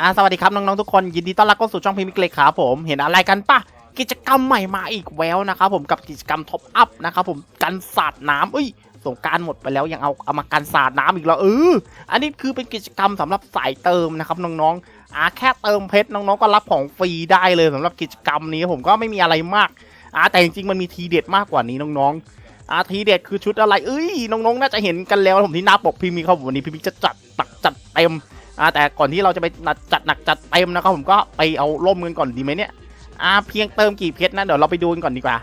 อ่าสวัสดีครับน้องๆทุกคนยินดีต้อนรับเข้าสู่ช่องพิมพ์เล็กครับผมเห็นอะไรกันปะกิจกรรมใหม่มาอีกแววนะครับผมกับกิจกรรมท็อปอัพนะครับผมกันสาดน้ำเอ้ยสงกรารหมดไปแล้วยังเอาเอามากันสาดน้ำอีกแล้วเอออันนี้คือเป็นกิจกรรมสำหรับสายเติมนะครับน้องๆอ่าแค่เติมเพชรน้องๆก็รับของฟรีได้เลยสำหรับกิจกรรมนี้ผมก็ไม่มีอะไรมากอ่าแต่จริงๆมันมีทีเด็ดมากกว่านี้น้องๆอ่าทีเด็ดคือชุดอะไรเอ้ยน้องๆน่าจะเห็นกันแล้วผมที่หน้าปกพิมพ์มีครับวันนี้พิมพ์จะจัดตักจัดเต็ม อ่าแต่ก่อนที่เราจะไปจัดหนักจัดเต็มนะครับผมก็ไปเอาร่มกันก่อนดีไหมเนี่ยอ่าเพียงเติมกี่เพชรนะเดี๋ยวเราไปดูกันก่อนดีกว่า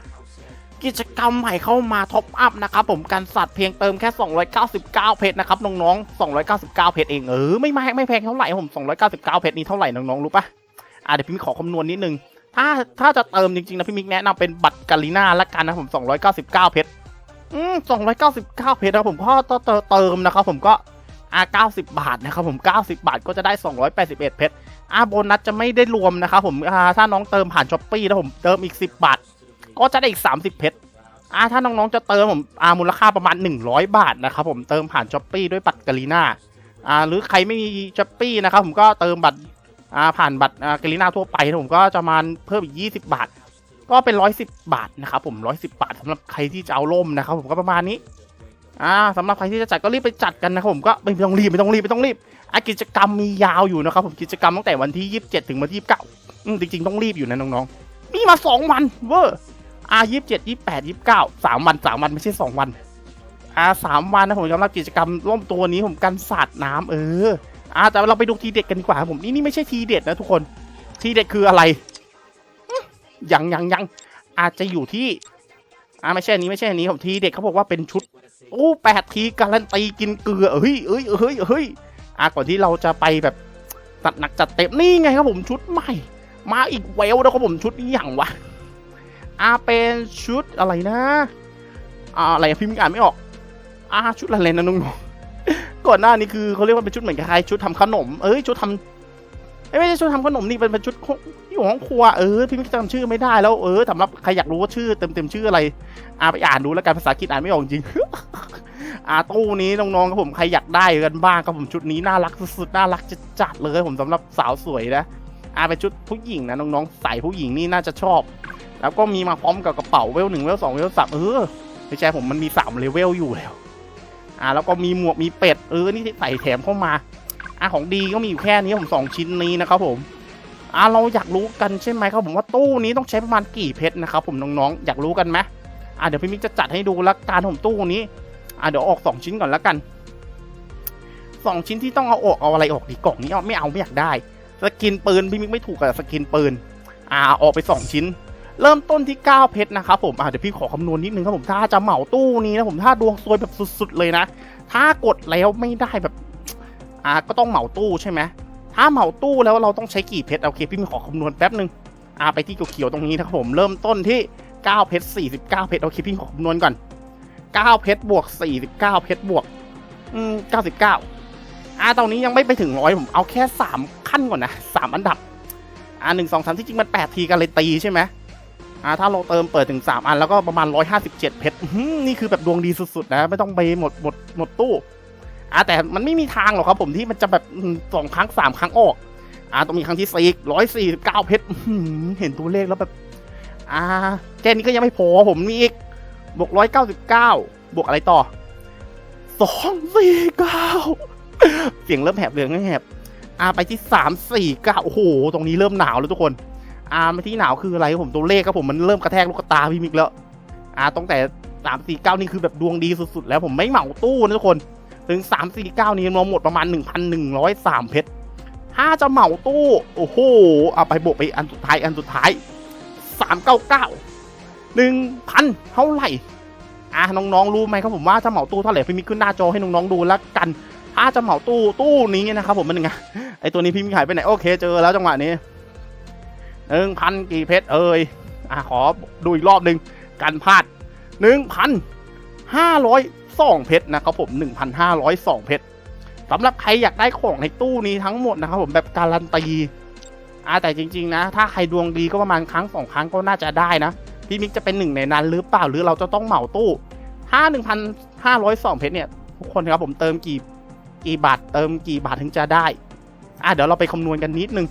กิจกรรมใหม่เข้ามาท็อปอัพนะครับผมการสัตว์เพียงเติมแค่ 299 เพชรนะครับน้องๆ 299 เพชรเองเออไม่ไม่ไม่แพงเท่าไหร่ผม 299 เพชรนี้เท่าไหร่น้องๆรู้ปะอ่าเดี๋ยวพี่มิกขอคำนวณนิดนึงถ้าถ้าจะเติมจริงๆนะพี่มิกแนะนำเป็นบัตรกาลิน่าละกันนะผม 299 เพชรอืม299 เพชรนะผมก็เติมนะครับผมก็ อ่า90บาทนะครับผม90บาทก็จะได้281เพชรอ่าโบนัสจะไม่ได้รวมนะครับผมอ่าถ้าน้องเติมผ่านช้อปปี้แล้วผมเติมอีก10บาท ก็จะได้อีก30เพชรอ่าถ้าน้องๆจะเติมผมอ่ามูลค่าประมาณ100บาทนะครับผมเติมผ่านช้อปปี้ด้วยบัตรกาลีนาอ่าหรือใครไม่มีช้อปปี้นะครับผมก็เติมบัตรอ่าผ่านบัตรอ่ากาลีนาทั่วไปนะผมก็จะมาเพิ่มอีก20บาท ก็เป็น110บาทนะครับผม110บาทสำหรับใครที่จะเอาล่มนะครับผมก็ประมาณนี้ อ่าสำหรับใครที่จะจัดก็รีบไปจัดกันนะครับผมก็ไม่ต้องรีบไม่ต้องรีบไม่ต้องรีบอะกิจกรรมมียาวอยู่นะครับผมกิจกรรมตั้งแต่วันที่ 27 ถึงวันที่29อืมจริง ๆ ต้องรีบอยู่นะน้องๆมีมา 2 วันเวอร์อ่า27 28 29 3 วัน 3 วันไม่ใช่ 2 วันอ่า3วันนะผมสำหรับกิจกรรมร่วมตัวนี้ผมกันสาดน้ำเอออ่าแต่เราไปดูทีเด็ดกันดีกว่าผมนี่นี่ไม่ใช่ทีเด็ดนะทุกคนทีเด็ดคืออะไรยังยังยังอาจจะอยู่ที่อ่าไม่ใช่นี้ไม่ใช่นนี้ผมทีเด็ดเขาบอกว่าเป็นชุด โอ้แปดทีการันตีกินเกลือเฮ้ยเอ้ยเฮ้ยเฮ้ยอะก่อนที่เราจะไปแบบจัดหนักจัดเต็มนี่ไงครับผมชุดใหม่ มาอีกแววแล้วครับผมชุดนี้อย่างวะอ่าเป็นชุดอะไรนะอ่าอะไรพิมพ์อ่านไม่ออกอ่าชุดอะไรนะน้องๆก่อนหน้านี้คือเขาเรียกว่าเป็นชุดเหมือนคล้ายชุดทำขนม เอ้ยชุดทำเอ้ย ไม่ใช่ชุดทำขนมนี่เป็นเป็นชุดของที่อยู่ห้องครัวเออพี่ไม่จำชื่อไม่ได้แล้วเออสำหรับใครอยากรู้ว่าชื่อเต็มเต็มชื่ออะไรอ่าไปอ่านดูแล้วกันภาษาอังกฤษอ่านไม่ออกจริงอ่าตู้นี้น้องๆครับผมใครอยากได้กันบ้างครับผมชุดนี้น่ารักสุดๆน่ารักจัดๆเลยผมสำหรับสาวสวยนะอ่าเป็นชุดผู้หญิงนะน้องๆใส่ผู้หญิงนี่น่าจะชอบ แล้วก็มีมาพร้อมกับกระเป๋าเวลหนึ่งเวลสองเวลสามเออไม่ใช่ผมมันมีสามเลเวลอยู่แล้วอ่าแล้วก็มีหมวกมีเป็ดเออนี่ใส่แถมเข้ามา อ่าของดีก็มีอยู่แค่นี้ผมสองชิ้นนี้นะครับผมอ่าเราอยากรู้กันใช่ไหมครับผมว่าตู้นี้ต้องใช้ประมาณกี่เพชรนะครับผมน้องๆอยากรู้กันไหมอะเดี๋ยวพี่มิกจะจัดให้ดูละการผมตู้นี้อะเดี๋ยวออกสองชิ้นก่อนละกันสองชิ้นที่ต้องเอาออกเอาอะไรออกดีกล่องนี้เอาไม่เอาไม่อยากได้สกินปืนพี่มิกไม่ถูกกับสกินปืนอ่าออกไปสองชิ้น เริ่มต้นที่ 9 เพชรนะครับผมอะเดี๋ยวพี่ขอคำนวณนิดนึงครับผมถ้าจะเหมาตู้นี้นะผมถ้าดวงซวยแบบสุด ๆ เลยนะ ถ้ากดแล้วไม่ได้แบบ อ่าก็ต้องเหมาตู้ใช่ไหมถ้าเหมาตู้แล้วเราต้องใช้กี่เพชรโอเคพี่มีขอคำนวณแป๊บนึงอ่าไปที่เขียวๆตรงนี้นะครับผมเริ่มต้นที่9เพชร49เพชรโอเคพี่ขอคำนวณก่อน9เพชรบวก49เพชรบวกอืม99อ่าตรงนี้ยังไม่ไปถึงร้อยผมเอาแค่ 3 ขั้นก่อนนะ3อันดับอ่าหนึ่งสองสามที่จริงมัน8ทีกันเลยตีใช่ไหมอ่าถ้าเราเติมเปิดถึง 3 อันแล้วก็ประมาณ 157 เพชรนี่คือแบบดวงดีสุดๆนะไม่ต้องไปหมดหมดหมดตู้ อ่าแต่มันไม่มีทางหรอกครับผมที่มันจะแบบสองครั้งสามครั้งออก อ่าต้องมีครั้งที่สี่ร้อยสี่สิบเก้าเพชรเห็นตัวเลขแล้วแบบ อ่าแค่นี้ก็ยังไม่พอผมมีอีกบวกร้อยเก้าสิบเก้าบวกอะไรต่อสองสี่เก้าเสียงเริ่มแหบเรืองแหบอ่าไปที่สามสี่เก้าโอ้โห ตรงนี้เริ่มหนาวแล้วทุกคน อ่ามาที่หนาวคืออะไรครับผมตัวเลขครับผมมันเริ่มกระแทกลูกตาพี่มิกแล้ว อ่าตั้งแต่สามสี่เก้านี่คือแบบดวงดีสุดๆ แล้วผมไม่เหมาตู้นะทุกคน ถึงสามสี่เก้านี้เราหมดประมาณหนึ่งพันหนึ่งร้อยสามเพชรถ้าจะเหมาตู้ โอ้โห เอาไปบวกไปอันสุดท้ายอันสุดท้ายสามเก้าเก้าหนึ่งพันเท่าไหร่ อะน้องๆ รู้ไหมครับผมว่าถ้าเหมาตู้เท่าไหร่พี่มิกขึ้นหน้าจอให้น้องๆดูแล้วกัน ถ้าจะเหมาตู้ตู้นี้นะครับผมมันยังไง ไอตัวนี้พี่มิกหายไปไหน โอเคเจอแล้วจังหวะนี้หนึ่งพันกี่เพชรเอ่ย อะขอดูอีกรอบหนึ่งกันพลาดหนึ่งพันห้าร้อย สองเพชรนะครับผมหนึ่งพันห้าร้อยสองเพชรสำหรับใครอยากได้ของในตู้นี้ทั้งหมดนะครับผมแบบการันตีอ่าแต่จริง ๆ นะ ถ้าใครดวงดีก็ประมาณครั้งสองครั้งก็น่าจะได้นะ พี่มิกจะเป็นหนึ่งในนั้นหรือเปล่าหรือเราจะต้องเหมาตู้ถ้าหนึ่งพันห้าร้อยสองเพชรเนี่ย ทุกคนครับผมเติมกี่กี่บาทเติมกี่บาทถึงจะได้อะเดี๋ยวเราไปคำนวณกันนิดนึง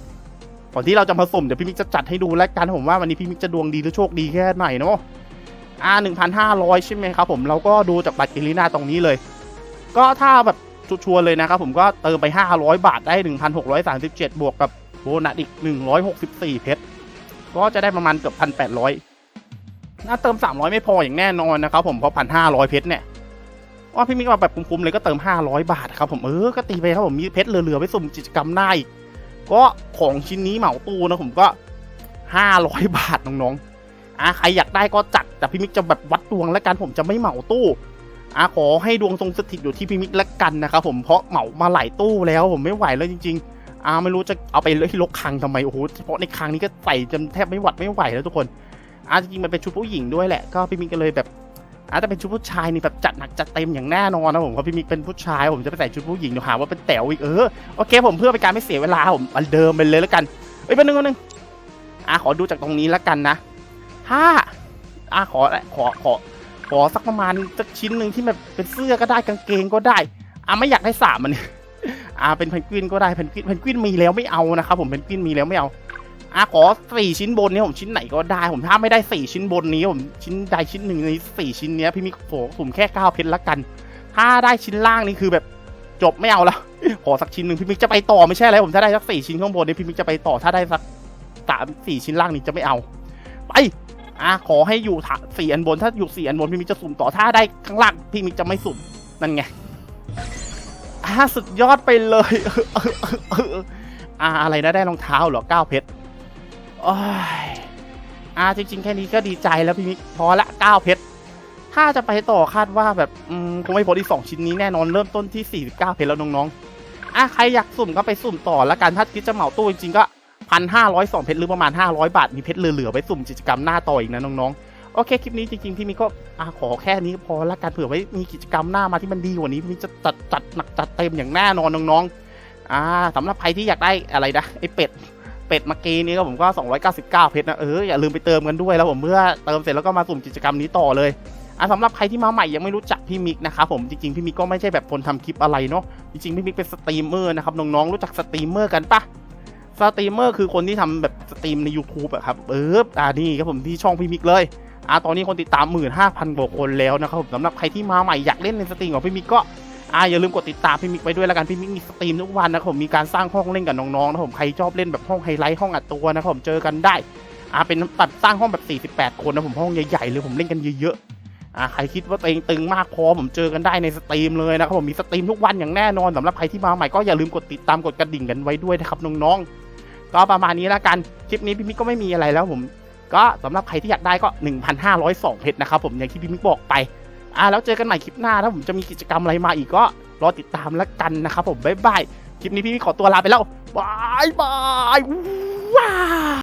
ก่อนที่เราจะมาสุ่มเดี๋ยวพี่มิกจะจัดให้ดูแล้วกันผมว่าวันนี้พี่มิกจะดวงดีหรือโชคดีแค่ไหนเนาะ อ่าหนึ่งพันห้าร้อยใช่ไหมครับผมเราก็ดูจากบัตรเกลิน่าตรงนี้เลย ก็ถ้าแบบชัวร์เลยนะครับผมก็เติมไป 500 บาทได้ 1,637 บวกกับโบนัสอีก 164 เพชรก็จะได้ประมาณเกือบ 1,800ถ้าเติม 300 ไม่พออย่างแน่นอนนะครับผมเพราะ 1,500 เพชรเนี่ยว่าพี่มิกมาแบบคุ้มๆเลยก็เติม 500 บาทครับผมเออก็ตีไปครับผมมีเพชรเหลือๆไว้สุ่มกิจกรรมหน้าอีกก็ของชิ้นนี้เหมาตู้นะผมก็ 500 บาทน้องๆ อะใครอยากได้ก็จัด แต่พี่มิกจะแบบวัดดวงแล้วกันผมจะไม่เหมาตู้อะขอให้ดวงทรงสถิตอยู่ที่พี่มิกและกันนะครับผมเพราะเหมามาหลายตู้แล้วผมไม่ไหวแล้วจริง ๆอ่าไม่รู้จะเอาไปเลยที่ลกคังทำไมโอ้โหเฉพาะในคังนี้ก็ใส่จนแทบไม่หวัดไม่ไหวแล้วทุกคนอ่าจริงๆมันเป็นชุดผู้หญิงด้วยแหละก็พี่มิกก็เลยแบบอาจจะเป็นชุดผู้ชายนี่แบบจัดหนักจัดเต็มอย่างแน่นอนนะผมเพราะพี่มิกเป็นผู้ชายผมจะไปใส่ชุดผู้หญิงเดี๋ยวหาว่าเป็นแต๋วอีกเออโอเค ผมเพื่อเป็นการไม่เสียเวลาผมอันเดิมไปเลยแล้วกันเอ้ยแป๊บนึงแป๊บนึงอะขอดูจากตรงนี้แล้วกันนะ ถ้าอะขอขอขอขอสักประมาณสักชิ้นหนึ่งที่แบบเป็นเสื้อก็ได้กางเกงก็ได้อะไม่อยากได้สามมันนี่อะเป็นเพนกวินก็ได้เพนกวินเพนกวินมีแล้วไม่เอานะครับผมเพนกวินมีแล้วไม่เอาอะขอสี่ชิ้นบนนี้ผมชิ้นไหนก็ได้ ผมถ้าไม่ได้สี่ชิ้นบนนี้ผมชิ้นใดชิ้นหนึ่งในสี่ชิ้นเนี้ยพี่มิกโผผมแค่เก้าเพชรละกัน ถ้าได้ชิ้นล่างนี่คือแบบจบไม่เอาละขอสักชิ้นหนึ่งพี่มิกจะไปต่อไม่ใช่อะไรผมถ้าได้สักสี่ชิ้นข้างบนนี่พี่มิกจะไปต่อถ้าได้สักสามสี่ชิ้นล่างนี่จะไม่เอา ไป อะขอให้อยู่สี่อันบนถ้าอยู่สี่อันบนพี่มิกจะสุ่มต่อถ้าได้ข้างล่างพี่มิกจะไม่สุ่มนั่นไงอะสุดยอดไปเลยอะอะไรนะได้รองเท้าเหรอเก้าเพชรโอ้ยอะจริง ๆ แค่นี้ก็ดีใจแล้วพี่มิกพอละเก้าเพชรถ้าจะไปต่อคาดว่าแบบอืมคงไม่พ้นที่สองชิ้นนี้แน่นอนเริ่มต้นที่ 49 เพชรแล้วน้องๆอะใครอยากสุ่มก็ไปสุ่มต่อละกันถ้าคิดจะเหมาตู้จริงๆก็ พันห้าร้อยสองเพชรหรือประมาณห้าร้อยบาท มีเพชรเหลือๆไว้สุ่มกิจกรรมหน้าต่ออีกนะน้องๆ โอเค คลิปนี้จริงๆ พี่มิกก็อะขอแค่นี้พอละกันเผื่อไว้มีกิจกรรมหน้ามาที่มันดีกว่านี้พี่มิกจะจัดจัดหนักจัดเต็มอย่างแน่นอนน้องๆ อ่าสำหรับใครที่อยากได้อะไรนะไอเป็ดเป็ดเมื่อกี้นี้ก็ผมก็ 299 เพชรนะเอออย่าลืมไปเติมกันด้วยแล้วผมเมื่อเติมเสร็จแล้วก็มาสุ่มกิจกรรมนี้ต่อเลยอะสำหรับใครที่มาใหม่ยังไม่รู้จักพี่มิกนะครับผมจริงๆพี่มิกก็ไม่ใช่แบบคนทำคลิปอะไรเนาะจริงๆพี่มิกเป็นสตรีมเมอร์นะครับน้องๆรู้จักสตรีมเมอร์กันปะ สตรีมเมอร์คือคนที่ทำแบบสตรีมใน YouTube อะครับ เอออ่านี่ครับผมที่ช่องพี่มิกเลยอ่าตอนนี้คนติดตาม 15,000 กว่าคนแล้วนะครับผมสำหรับใครที่มาใหม่อยากเล่นในสตรีมของพี่มิกก็อ่าอย่าลืมกดติดตามพี่มิกไปด้วยแล้วกันพี่มิกมีสตรีมทุกวันนะครับผมมีการสร้างห้องเล่นกับน้องๆนะครับผมใครชอบเล่นแบบห้องไฮไลท์ห้องอัดตัวนะครับผมเจอกันได้อ่าเป็นตัดสร้างห้องแบบ 48 คนนะผมห้องใหญ่ๆเลยผมเล่นกันเยอะๆอ่าใครคิดว่าตัวเองตึงมากพอผมเจอกันได้ในสตรีมเลยนะครับผมมีสตรีมทุกวันอย่างแน่นอนสำหรับใครที่มาใหม่ก็อย่าลืมกดติดตามกดกระดิ่งกันไว้ด้วยนะครับน้องๆ ก็ประมาณนี้แล้วกัน คลิปนี้พี่มิกก็ไม่มีอะไรแล้วผม ก็สำหรับใครที่อยากได้ก็ 1,502เพชรนะครับผมอย่างที่พี่มิกบอกไปอ่าแล้วเจอกันใหม่คลิปหน้าถ้าผมจะมีกิจกรรมอะไรมาอีกก็รอติดตามแล้วกันนะครับผมบ๊ายบายคลิปนี้พี่มิกขอตัวลาไปแล้วบายบายว้า